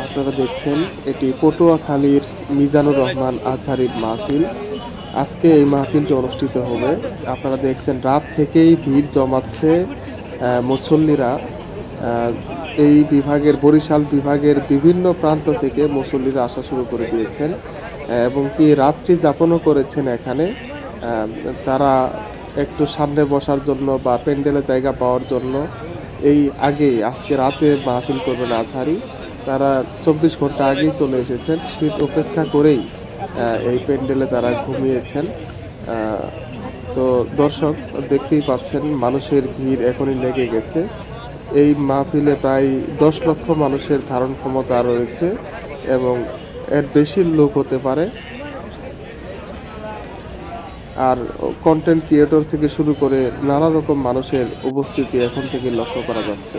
আপনারা দেখছেন এটি পটুয়াখালীর মিজানুর রহমান আজহারির মাহফিল। আজকে এই মাহফিলটি অনুষ্ঠিত হবে। আপনারা দেখছেন রাত থেকেই ভিড় জমাচ্ছে মুসল্লিরা। এই বিভাগের, বরিশাল বিভাগের বিভিন্ন প্রান্ত থেকে মুসল্লিরা আসা শুরু করে দিয়েছেন। এবং কি রাত্রি যাপনও করেছেন এখানে। তারা একটু সামনে বসার জন্য বা প্যান্ডেলে জায়গা পাওয়ার জন্য এই আগেই, আজকে রাতে মাহফিল করবেন আজহারি। তারা চব্বিশ ঘণ্টা আগেই চলে এসেছেন। শীত উপেক্ষা করেই এই প্যান্ডেলে তারা ঘুমিয়েছেন। তো দর্শক দেখতেই পাচ্ছেন, মানুষের ভিড় এখনই লেগে গেছে। এই মাহফিলে প্রায় দশ লক্ষ মানুষের ধারণ ক্ষমতা রয়েছে এবং এর বেশি লোক হতে পারে। আর কন্টেন্ট ক্রিয়েটর থেকে শুরু করে নানা রকম মানুষের উপস্থিতি এখন থেকে লক্ষ্য করা যাচ্ছে।